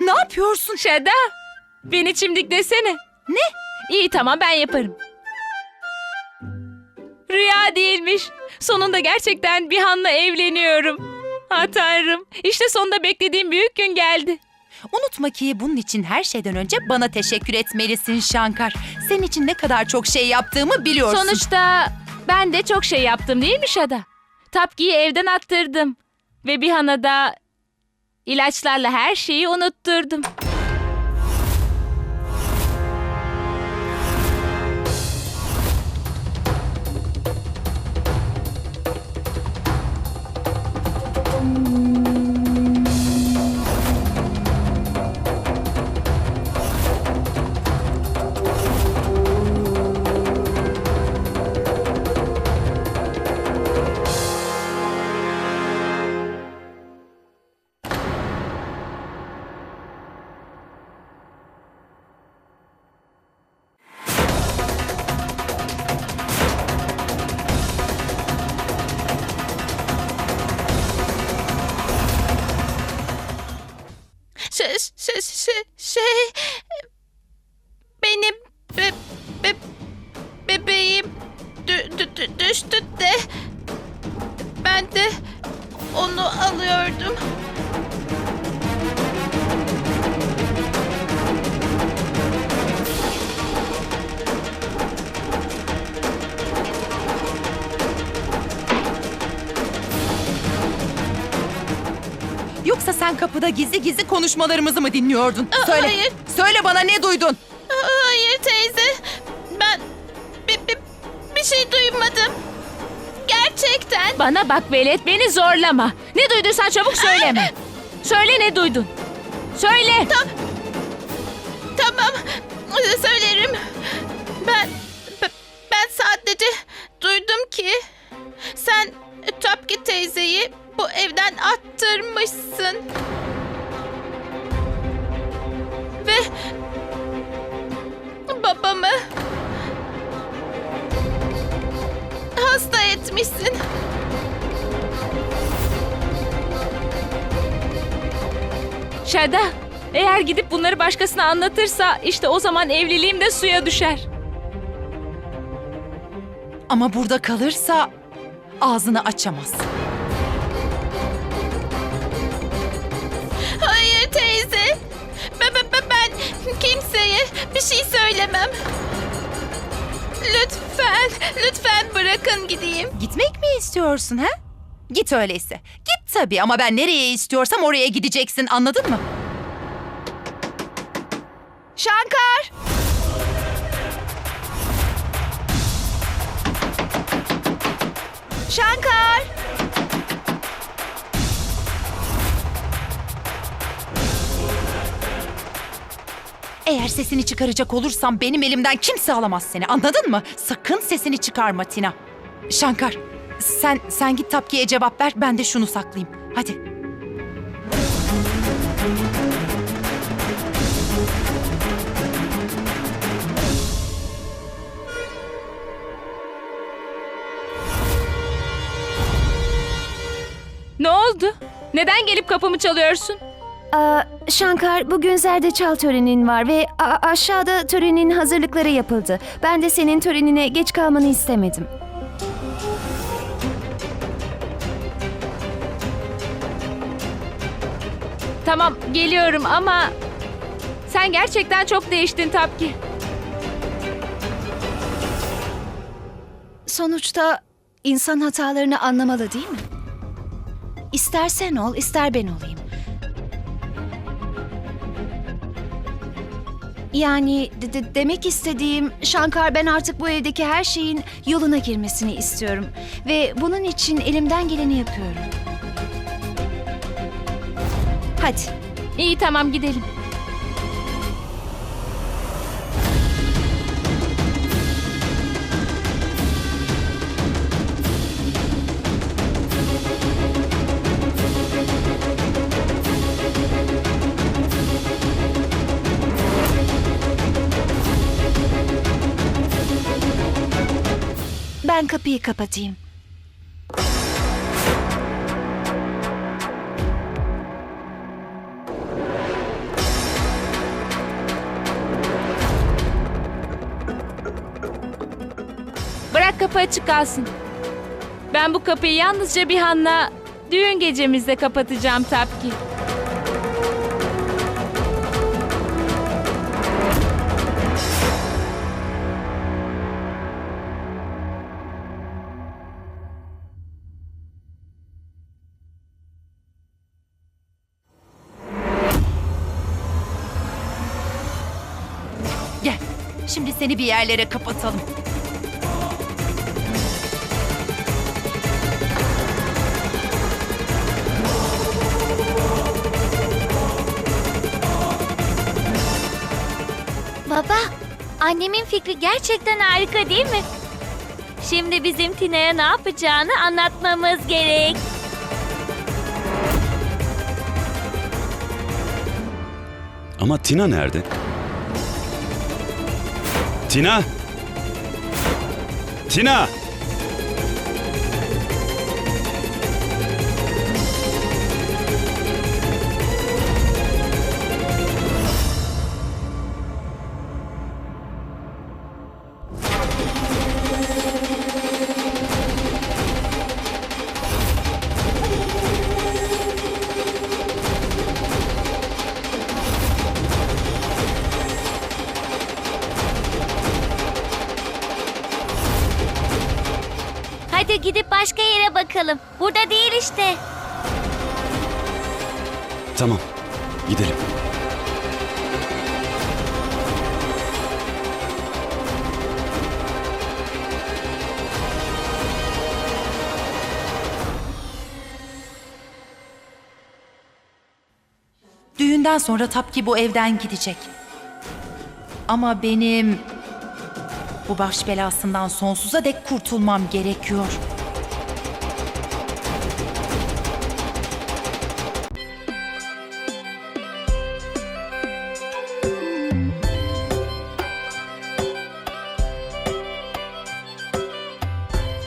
Ne yapıyorsun? Şada, beni çimdiklesene. Ne? İyi tamam ben yaparım. Rüya değilmiş. Sonunda gerçekten Bihan'la evleniyorum. Ha tanrım. İşte sonunda beklediğim büyük gün geldi. Unutma ki bunun için her şeyden önce bana teşekkür etmelisin Şankar. Senin için ne kadar çok şey yaptığımı biliyorsun. Sonuçta ben de çok şey yaptım değil mi Şada? Tapkiyi evden attırdım. Ve Bihan'a da ilaçlarla her şeyi unutturdum. Şey, düştü de ben de onu alıyordum. Yoksa sen kapıda gizli gizli konuşmalarımızı mı dinliyordun? Söyle. hayır. Söyle bana ne duydun? Gerçekten. Bana bak Velet beni zorlama. Ne duyduysan çabuk söyleme. Söyle ne duydun. Söyle. Tamam söylerim. Ben ben sadece duydum ki sen Tapki teyzeyi bu evden attırmışsın. Ve babamı hasta etmişsin. Şada, eğer gidip bunları başkasına anlatırsa işte o zaman evliliğim de suya düşer. Ama burada kalırsa ağzını açamaz. Hayır teyze. Ben, ben, ben kimseye bir şey söylemem. Lütfen, lütfen bırakın gideyim. Gitmek mi istiyorsun ha? Git öyleyse. Git tabii ama ben nereye istiyorsam oraya gideceksin anladın mı? Şankar! Şankar! Eğer sesini çıkaracak olursam benim elimden kimse alamaz seni anladın mı? Sakın sesini çıkarma Tina. Şankar sen sen git Tapki'ye cevap ver ben de şunu saklayayım. Hadi. Ne oldu? Neden gelip kapımı çalıyorsun? Aa, Şankar, bugün zerdeçal törenin var ve aşağıda törenin hazırlıkları yapıldı. Ben de senin törenine geç kalmanı istemedim. Tamam geliyorum ama sen gerçekten çok değiştin Tapki. Sonuçta insan hatalarını anlamalı değil mi? İster sen ol, ister ben olayım. Yani de- de- demek istediğim Şankar ben artık bu evdeki her şeyin yoluna girmesini istiyorum. Ve bunun için elimden geleni yapıyorum. Hadi. İyi tamam gidelim. Ben kapıyı kapatayım. Kapı açık kalsın. Ben bu kapıyı yalnızca bir hanla düğün gecemizde kapatacağım Tapki. Gel. Şimdi seni bir yerlere kapatalım. Baba, annemin fikri gerçekten harika değil mi? Şimdi bizim Tina'ya ne yapacağını anlatmamız gerek. Ama Tina nerede? Tina! Tina! Yere bakalım. Burada değil işte. Tamam, gidelim. Düğünden sonra Tapki bu evden gidecek. Ama benim bu baş belasından sonsuza dek kurtulmam gerekiyor.